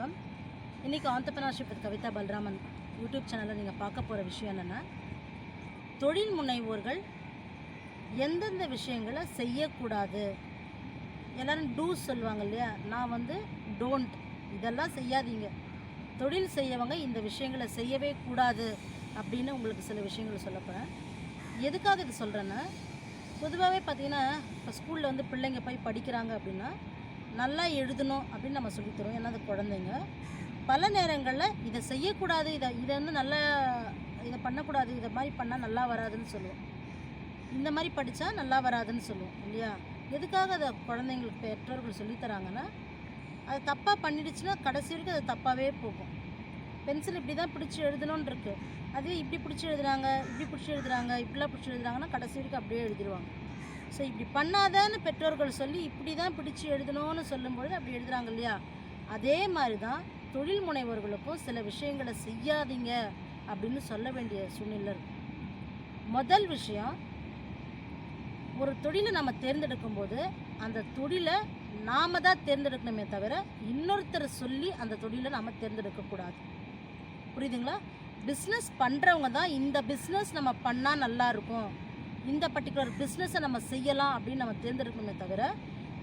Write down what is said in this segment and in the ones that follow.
இன்றைக்கி and partnership with Kavitha Balaraman YouTube சேனலில் நீங்கள் பார்க்க போகிற விஷயம் என்னென்னா தொழில் முனைவோர்கள் எந்தெந்த விஷயங்களை செய்யக்கூடாது. எல்லோரும் டூஸ் சொல்லுவாங்க இல்லையா? நான் வந்து டோன்ட் இதெல்லாம் செய்யாதீங்க. தொழில் செய்யவங்க இந்த விஷயங்களை செய்யவே கூடாது அப்படின்னு உங்களுக்கு சில விஷயங்களை சொல்லப்போகிறேன் எதுக்காக இது சொல்கிறேன்னா பொதுவாகவே பார்த்திங்கன்னா இப்போ ஸ்கூலில் வந்து பிள்ளைங்க போய் படிக்கிறாங்க அப்படின்னா நல்லா எழுதணும் அப்படின்னு நம்ம சொல்லித்தரோம் ஏன்னா அது குழந்தைங்க. பல நேரங்களில் இதை செய்யக்கூடாது இதை இதை வந்து நல்லா இதை பண்ணக்கூடாது இதை மாதிரி பண்ணால் நல்லா வராதுன்னு சொல்லுவோம். இந்த மாதிரி படித்தா நல்லா வராதுன்னு சொல்லுவோம் இல்லையா? எதுக்காக அதை குழந்தைங்களுக்கு பெற்றோர்கள் சொல்லித் தராங்கன்னா அது தப்பாக பண்ணிடுச்சுன்னா கடைசி வரைக்கும் அது தப்பாகவே போகும். பென்சில் இப்படி தான் பிடிச்சி எழுதணும்னு இருக்கு. அதுவே இப்படி பிடிச்சி எழுதுறாங்க இப்படி பிடிச்சி எழுதுறாங்க இப்படிலாம் பிடிச்சி எழுதுறாங்கன்னா கடைசி வரைக்கும் அப்படியே எழுதிடுவாங்க ஸோ இப்படி பண்ணாதான்னு பெற்றோர்கள் சொல்லி இப்படி தான் பிடிச்சி எழுதணும்னு சொல்லும்பொழுது அப்படி எழுதுறாங்க இல்லையா? அதே மாதிரி தான் தொழில் முனைவர்களுக்கும் சில விஷயங்களை செய்யாதீங்க அப்படின்னு சொல்ல வேண்டிய சூழ்நிலை இருக்கு. முதல் விஷயம் ஒரு தொழிலை நம்ம தேர்ந்தெடுக்கும் போது அந்த தொழிலை நாம தான் தேர்ந்தெடுக்கணுமே தவிர இன்னொருத்தர் சொல்லி அந்த தொழிலை நாம் தேர்ந்தெடுக்கக்கூடாது புரியுதுங்களா? பிஸ்னஸ் பண்ணுறவங்க தான் இந்த பிஸ்னஸ் நம்ம பண்ணால் நல்லா இருக்கும். இந்த பர்டிகுலர் பிஸ்னஸை நம்ம செய்யலாம் அப்படின்னு நம்ம தேர்ந்தெடுக்கணுமே தவிர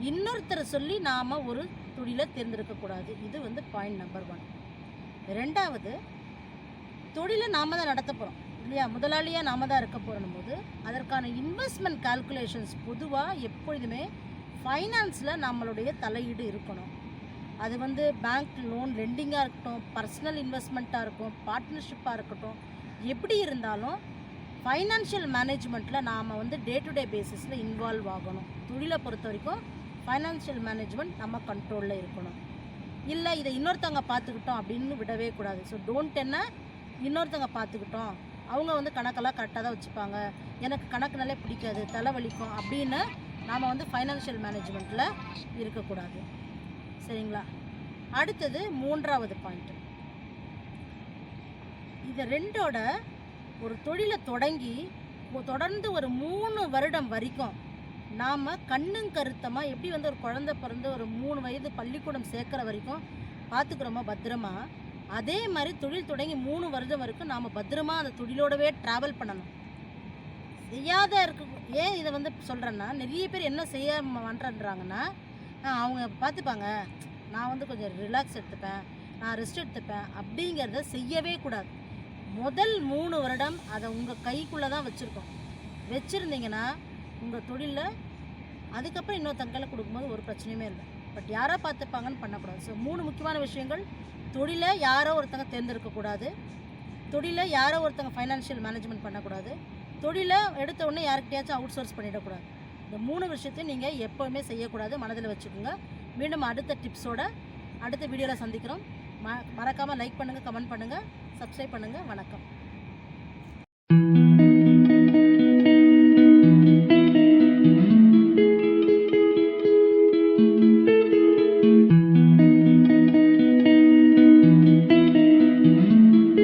இன்னொருத்தரை சொல்லி நாம் ஒரு தொழிலை தேர்ந்தெடுக்கக்கூடாது இது வந்து பாயிண்ட் நம்பர் ஒன் ரெண்டாவது தொழிலை நாம தான் நடத்த போகிறோம் இல்லையா? முதலாளியாக நாம தான் இருக்க போகிறோம் போது அதற்கான இன்வெஸ்ட்மெண்ட் கால்குலேஷன்ஸ் பொதுவாக எப்பொழுதுமே ஃபைனான்ஸில் நம்மளுடைய தலையீடு இருக்கணும். அது வந்து பேங்க் லோன் லெண்டிங்காக இருக்கட்டும் பர்சனல் இன்வெஸ்ட்மெண்ட்டாக இருக்கும் பார்ட்னர்ஷிப்பாக இருக்கட்டும் எப்படி இருந்தாலும் ஃபைனான்ஷியல் மேனேஜ்மெண்ட்டில் நாம் வந்து டே டு டே பேசிஸில் இன்வால்வ் ஆகணும். தொழிலை பொறுத்த வரைக்கும் ஃபைனான்ஷியல் மேனேஜ்மெண்ட் நம்ம கண்ட்ரோலில் இருக்கணும். இல்லை இதை இன்னொருத்தவங்க பார்த்துக்கிட்டோம் அப்படின்னு விடவே கூடாது. ஸோ டோன்ட் என்ன? இன்னொருத்தவங்க பார்த்துக்கிட்டோம். அவங்க வந்து கணக்கெல்லாம் கரெக்டாக தான் வச்சுப்பாங்க. எனக்கு கணக்குனாலே பிடிக்காது தலைவலிக்கும் அப்படின்னு நாம் வந்து ஃபைனான்ஷியல் மேனேஜ்மெண்ட்டில் இருக்கக்கூடாது. சரிங்களா? அடுத்தது மூன்றாவது பாயிண்ட் இது ரெண்டோட ஒரு தொழிலை தொடங்கி தொடர்ந்து ஒரு மூணு வருடம் வரைக்கும் நாம் கண்ணும் கருத்தமாக எப்படி வந்து ஒரு குழந்தை பிறந்து ஒரு மூணு வயது பள்ளிக்கூடம் சேர்க்குற வரைக்கும் பார்த்துக்கிறோமோ பத்திரமா அதே மாதிரி தொழில் தொடங்கி மூணு வருடம் வரைக்கும் நாம் பத்திரமா அந்த தொழிலோடவே ட்ராவல் பண்ணணும். செய்யாத இருக்க ஏன் இதை வந்து சொல்கிறேன்னா நிறைய பேர் என்ன செய்ய பண்ணுறன்றாங்கன்னா அவங்க பார்த்துப்பாங்க நான் வந்து கொஞ்சம் ரிலாக்ஸ் எடுத்துப்பேன் நான் ரெஸ்ட் எடுத்துப்பேன் அப்படிங்கிறத செய்யவே கூடாது. முதல் மூணு வருடம் அதை உங்கள் கைக்குள்ளே தான் வச்சுருக்கோம். வச்சுருந்தீங்கன்னா உங்கள் தொழிலில் அதுக்கப்புறம் இன்னொருத்தங்க கையில் கொடுக்கும்போது ஒரு பிரச்சனையுமே இல்லை. பட் யாரோ பார்த்துப்பாங்கன்னு பண்ணக்கூடாது. ஸோ மூணு முக்கியமான விஷயங்கள். தொழிலை யாரோ ஒருத்தங்க தேர்ந்தெடுக்கக்கூடாது தொழிலை யாரோ ஒருத்தங்க ஃபைனான்ஷியல் மேனேஜ்மெண்ட் பண்ணக்கூடாது. தொழிலை எடுத்த உடனே யாருக்கிட்டையாச்சும் அவுட் சோர்ஸ் பண்ணிடக்கூடாது. இந்த மூணு விஷயத்தையும் நீங்கள் எப்போவுமே செய்யக்கூடாது. மனதில் வச்சுக்கோங்க. மீண்டும் அடுத்த டிப்ஸோட அடுத்த வீடியோவில் சந்திக்கிறோம். ம மறக்காமல் லைக் பண்ணுங்கள் கமெண்ட் பண்ணுங்கள் சப்ஸ்கிரைப் பண்ணுங்கள் வணக்கம்.